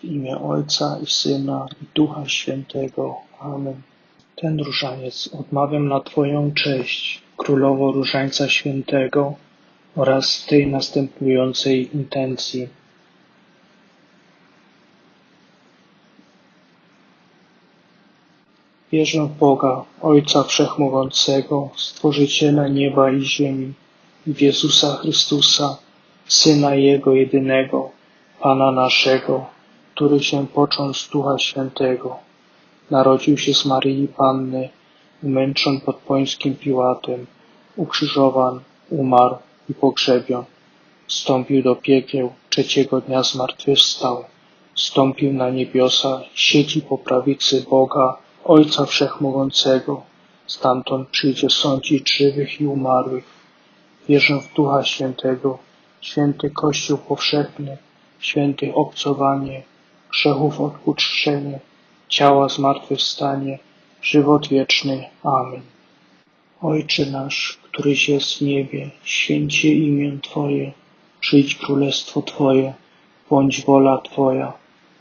W imię Ojca i Syna i Ducha Świętego. Amen. Ten różaniec odmawiam na Twoją cześć, Królowo Różańca Świętego oraz tej następującej intencji. Wierzę w Boga, Ojca Wszechmogącego, Stworzyciela nieba i ziemi, i w Jezusa Chrystusa, Syna Jego jedynego, Pana naszego, który się począł z Ducha Świętego. Narodził się z Maryi Panny, umęczon pod Pońskim Piłatem, ukrzyżowan, umarł i pogrzebion. Wstąpił do piekieł, trzeciego dnia zmartwychwstał. Wstąpił na niebiosa, siedzi po prawicy Boga, Ojca Wszechmogącego. Stamtąd przyjdzie sądzić żywych i umarłych. Wierzę w Ducha Świętego, święty Kościół powszechny, święty obcowanie, grzechów odpuszczenie, ciała zmartwychwstanie, żywot wieczny. Amen. Ojcze nasz, któryś jest w niebie, święcie imię Twoje, przyjdź królestwo Twoje, bądź wola Twoja,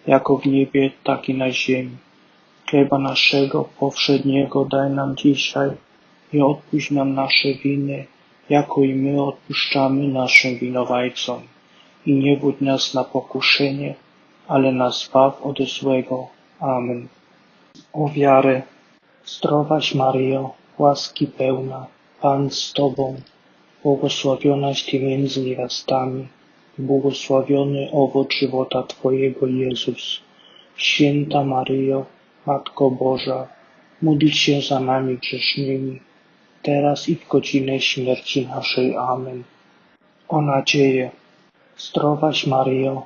jako w niebie, tak i na ziemi. Chleba naszego powszedniego daj nam dzisiaj i odpuść nam nasze winy, jako i my odpuszczamy naszym winowajcom. I nie wódź nas na pokuszenie, ale nas zbaw od złego. Amen. O wiarę, zdrowaś Maryjo, łaski pełna, Pan z Tobą, błogosławionaś Ty między niewiastami, błogosławiony owoc żywota Twojego Jezus. Święta Maryjo, Matko Boża, módl się za nami grzesznymi, teraz i w godzinę śmierci naszej. Amen. O nadzieję, zdrowaś Maryjo,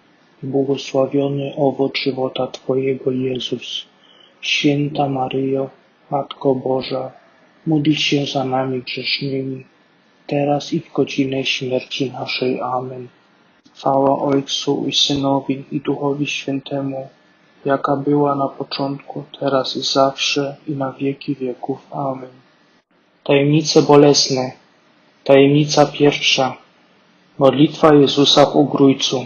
błogosławiony owoc żywota Twojego Jezus. Święta Maryjo, Matko Boża, módl się za nami grzesznymi, teraz i w godzinę śmierci naszej. Amen. Chwała Ojcu i Synowi i Duchowi Świętemu, jaka była na początku, teraz i zawsze i na wieki wieków. Amen. Tajemnice bolesne. Tajemnica pierwsza. Modlitwa Jezusa w Ugrójcu.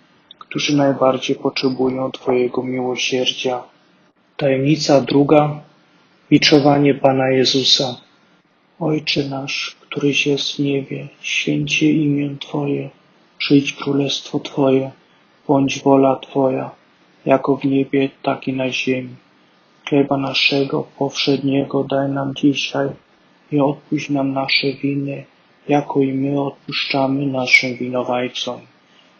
którzy najbardziej potrzebują Twojego miłosierdzia. Tajemnica druga. Biczowanie Pana Jezusa. Ojcze nasz, któryś jest w niebie, święcie imię Twoje, przyjdź królestwo Twoje, bądź wola Twoja, jako w niebie, tak i na ziemi. Chleba naszego powszedniego daj nam dzisiaj i odpuść nam nasze winy, jako i my odpuszczamy naszym winowajcom.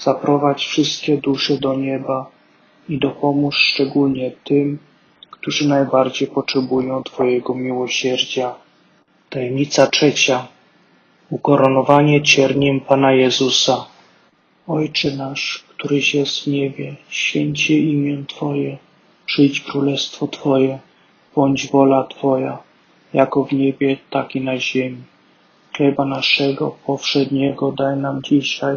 zaprowadź wszystkie dusze do nieba i dopomóż szczególnie tym, którzy najbardziej potrzebują Twojego miłosierdzia. Tajemnica trzecia. Ukoronowanie cierniem Pana Jezusa. Ojcze nasz, któryś jest w niebie, święcie imię Twoje, przyjdź królestwo Twoje, bądź wola Twoja, jako w niebie, tak i na ziemi. Chleba naszego powszedniego daj nam dzisiaj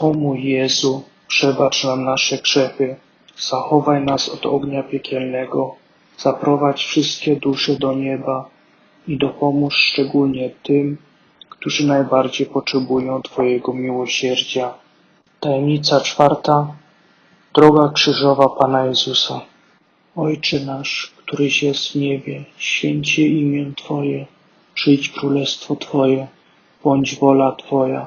O mój Jezu, przebacz nam nasze grzechy, zachowaj nas od ognia piekielnego, zaprowadź wszystkie dusze do nieba i dopomóż szczególnie tym, którzy najbardziej potrzebują Twojego miłosierdzia. Tajemnica czwarta. Droga krzyżowa Pana Jezusa. Ojcze nasz, któryś jest w niebie, święcie imię Twoje, przyjdź królestwo Twoje, bądź wola Twoja,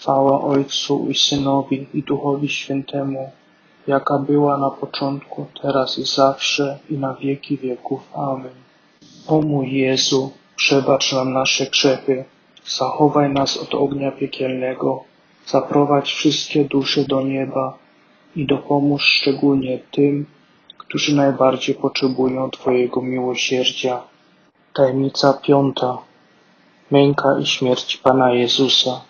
Chwała Ojcu i Synowi i Duchowi Świętemu, jaka była na początku, teraz i zawsze, i na wieki wieków. Amen. O mój Jezu, przebacz nam nasze grzechy, zachowaj nas od ognia piekielnego, zaprowadź wszystkie dusze do nieba i dopomóż szczególnie tym, którzy najbardziej potrzebują Twojego miłosierdzia. Tajemnica piąta. Męka i śmierć Pana Jezusa.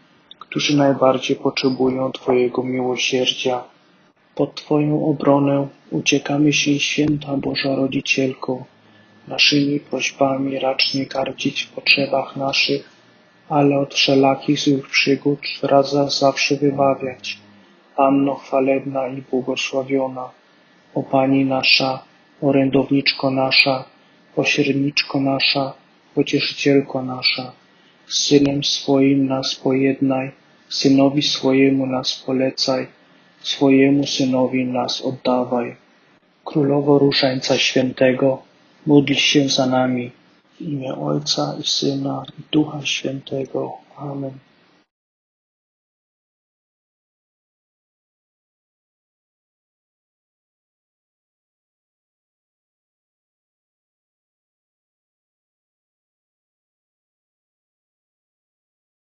którzy najbardziej potrzebują Twojego miłosierdzia. Pod Twoją obronę uciekamy się, święta Boża Rodzicielko. Naszymi prośbami racz nie gardzić w potrzebach naszych, ale od wszelakich złych przygód radza zawsze wybawiać. Panno chwalebna i błogosławiona, o Pani nasza, orędowniczko nasza, pośredniczko nasza, pocieszycielko nasza, z Synem swoim nas pojednaj, Synowi swojemu nas polecaj, swojemu Synowi nas oddawaj. Królowo Różańca Świętego, módl się za nami. W imię Ojca i Syna i Ducha Świętego. Amen.